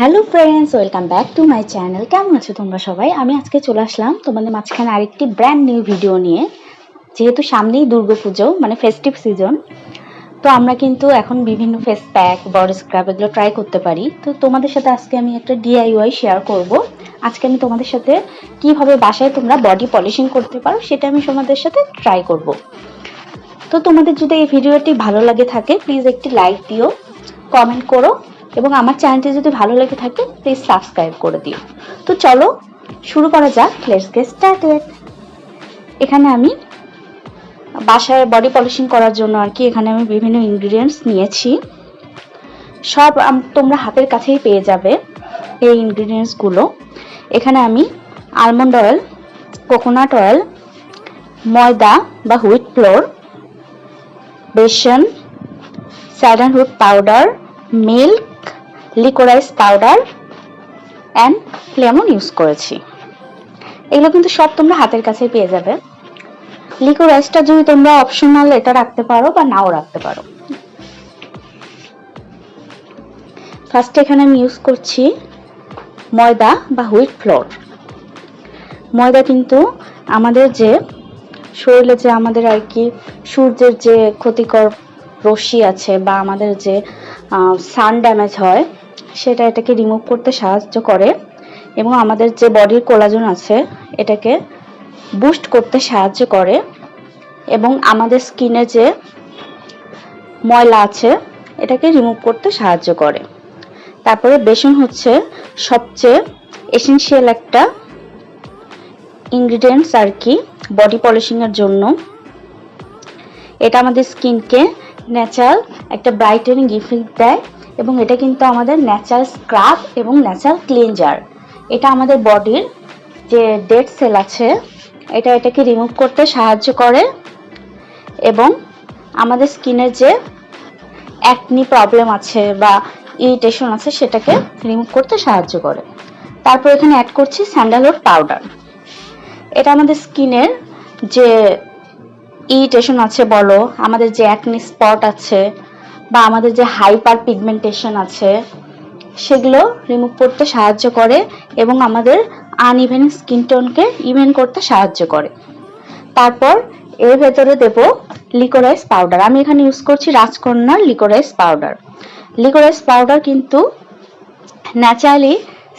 Hello friends welcome back to my channel কেমন আছো তোমরা সবাই? আমি আজকে চলে আসলাম তোমাদের মাঝখানে আরেকটি ব্র্যান্ড নিউ ভিডিও নিয়ে। যেহেতু সামনেই দুর্গাপুজো মানে ফেস্টিভ সিজন তো আমরা কিন্তু এখন বিভিন্ন ফেস প্যাক বডি স্ক্রাব এগুলো ট্রাই করতে পারি। তো তোমাদের সাথে আজকে আমি একটা ডিআইওয়াই শেয়ার করব। আজকে আমি তোমাদের সাথে কীভাবে বাসায় তোমরা বডি পলিশিং করতে পারো, সেটা আমি তোমাদের সাথে ট্রাই করব। তো তোমাদের যদি এই ভিডিওটি ভালো লাগে থাকে প্লিজ একটি লাইক দিও কমেন্ট করো। এবং আমার চ্যানেলটি যদি ভালো লেগে থাকে প্লিজ সাবস্ক্রাইব করে দিও। তো চলো, শুরু করা যাক। লেটস গেট স্টার্টেড এখানে আমি বাসায় বডি পলিশিং করার জন্য আর কি এখানে আমি বিভিন্ন ইনগ্রিডিয়েন্টস নিয়েছি। সব তোমরা হাতের কাছেই পেয়ে যাবে এই ইনগ্রিডিয়েন্টসগুলো এখানে আমি আলমন্ড অয়েল কোকোনাট অয়েল ময়দা বা wheat flour besan sandalwood powder milk liquorice powder and lemon use করেছি। এগুলো কিন্তু সব তোমরা হাতের কাছে পেয়ে যাবে। লিকোরাইসটা যদি তোমরা অপশনাল এটা রাখতে পারো বা নাও রাখতে পারো। ফার্স্ট এখানে আমি ইউজ করছি ময়দা বা হুইট ফ্লোর ময়দা কিন্তু আমাদের যে শরীরে যে আমাদের আর কি সূর্যের যে ক্ষতিকর রশ্মি আছে বা আমাদের যে সান ড্যামেজ হয় সেটা এটাকে রিমুভ করতে সাহায্য করে এবং আমাদের যে বডির কোলাজন আছে, এটাকে বুস্ট করতে সাহায্য করে এবং আমাদের স্কিনে যে ময়লা আছে, এটাকে রিমুভ করতে সাহায্য করে। তারপরে বেসন হচ্ছে সবচেয়ে এসেনশিয়াল একটা ইনগ্রিডিয়েন্টস আর কি বডি পলিশিংয়ের জন্য। এটা আমাদের স্কিনকে ন্যাচারাল একটা ব্রাইটেনিং ইফেক্ট দেয়। এবং এটা কিন্তু আমাদের ন্যাচারাল স্ক্রাব এবং ন্যাচারাল ক্লিনজার এটা আমাদের বডির যে ডেড সেল আছে, এটা এটাকে রিমুভ করতে সাহায্য করে এবং আমাদের স্কিনের যে অ্যাকনি প্রবলেম আছে বা ইরিটেশন আছে, সেটাকে রিমুভ করতে সাহায্য করে। তারপর এখানে অ্যাড করছি স্যান্ডালউড পাউডার এটা আমাদের স্কিনের যে ইরিটেশন আছে বলো, আমাদের যে অ্যাকনি স্পট আছে বা আমাদের যে হাইপার পিগমেন্টেশন আছে, সেগুলো রিমুভ করতে সাহায্য করে এবং আমাদের আনইভেন স্কিন টোনকে ইভেন করতে সাহায্য করে। তারপর এর ভেতরে দেব লিকোরাইস পাউডার আমি এখানে ইউজ করছি রাজকন্যার লিকোরাইস পাউডার লিকোরাইস পাউডার কিন্তু ন্যাচারালি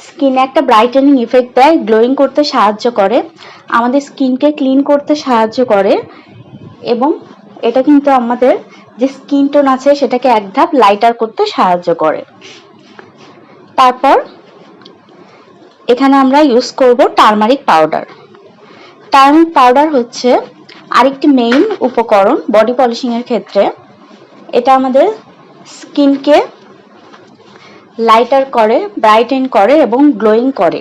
স্কিনে একটা ব্রাইটেনিং ইফেক্ট দেয় গ্লোয়িং করতে সাহায্য করে, আমাদের স্কিনকে ক্লিন করতে সাহায্য করে এবং এটা কিন্তু আমাদের যে স্কিন টোন আছে সেটাকে এক ধাপ লাইটার করতে সাহায্য করে। তারপর এখানে আমরা ইউজ করব টার্মারিক পাউডার টার্মারিক পাউডার হচ্ছে আরেকটি মেইন উপকরণ বডি পলিশিং এর ক্ষেত্রে। এটা আমাদের স্কিনকে লাইটার করে ব্রাইটেন করে এবং গ্লোয়িং করে।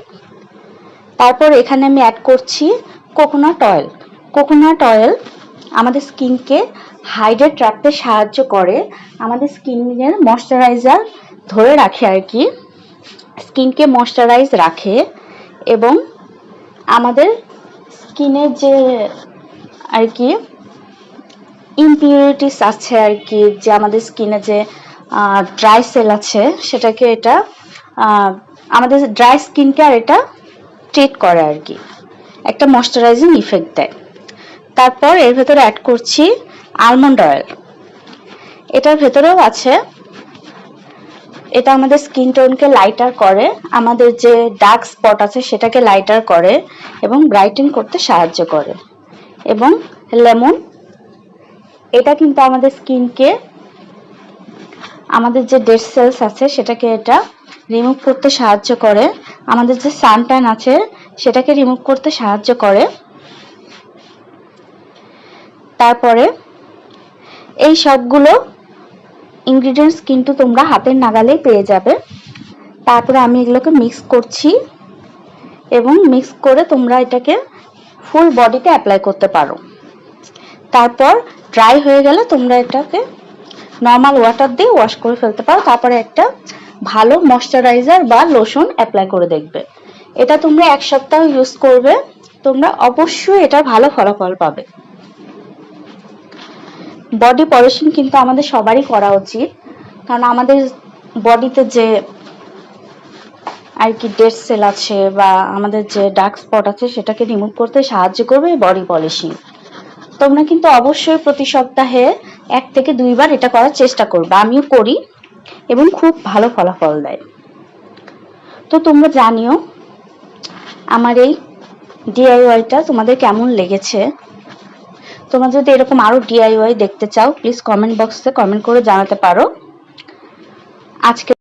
তারপর এখানে আমি অ্যাড করছি কোকোনাট অয়েল কোকোনাট অয়েল আমাদের স্কিনকে হাইড্রেট রাখতে সাহায্য করে। আমাদের স্কিনের ময়শ্চারাইজার ধরে রাখে আর কি। স্কিনকে ময়শ্চারাইজ রাখে এবং আমাদের স্কিনের যে আর কি ইমপিউরিটিস আছে আর কি, যে আমাদের স্কিনে যে ড্রাই সেল আছে, সেটাকে এটা আমাদের ড্রাই স্কিনকে আর এটা ট্রিট করে আর কি। একটা ময়শ্চারাইজিং ইফেক্ট দেয়। তারপর এর ভেতরে অ্যাড করছি আলমন্ড অয়েল এটার ভেতরেও আছে, এটা আমাদের স্কিন টোনকে লাইটার করে, আমাদের যে ডার্ক স্পট আছে সেটাকে লাইটার করে এবং ব্রাইটেন করতে সাহায্য করে। এবং লেমন এটা কিন্তু আমাদের স্কিনকে আমাদের যে ডেড সেলস আছে সেটাকে এটা রিমুভ করতে সাহায্য করে, আমাদের যে সানট্যান আছে সেটাকে রিমুভ করতে সাহায্য করে। তারপরে এই সবগুলো ইনগ্রিডিয়েন্টস কিন্তু তোমরা হাতের নাগালেই পেয়ে যাবে। তারপরে আমি এগুলোকে মিক্স করছি এবং মিক্স করে তোমরা এটাকে ফুল বডিতে অ্যাপ্লাই করতে পারো। তারপর ড্রাই হয়ে গেলে তোমরা এটাকে নর্মাল ওয়াটার দিয়ে ওয়াশ করে ফেলতে পারো। তারপরে একটা ভালো ময়শ্চারাইজার বা লোশন অ্যাপ্লাই করে দেখবে। এটা তোমরা এক সপ্তাহ ইউজ করবে। তোমরা অবশ্যই এটার ভালো ফলাফল পাবে। বডি পলিশিং কিন্তু আমাদের সবারই করা উচিত। কারণ আমাদের বডিতে যে আর কি ডেড সেল আছে বা আমাদের যে ডার্ক স্পট আছে, সেটাকে রিমুভ করতে সাহায্য করবে বডি পলিশিং তোমরা কিন্তু অবশ্যই প্রতি সপ্তাহে এক থেকে দুইবার এটা করার চেষ্টা করবে। আমিও করি এবং খুব ভালো ফলাফল দেয়। তো তোমরা জানিও, আমার এই ডিআইওয়াইটা তোমাদের কেমন লেগেছে? তোমরা যদি এরকম আরও ডিআইওয়াই দেখতে চাও প্লিজ কমেন্ট বক্সে কমেন্ট করে জানাতে পারো। আজকে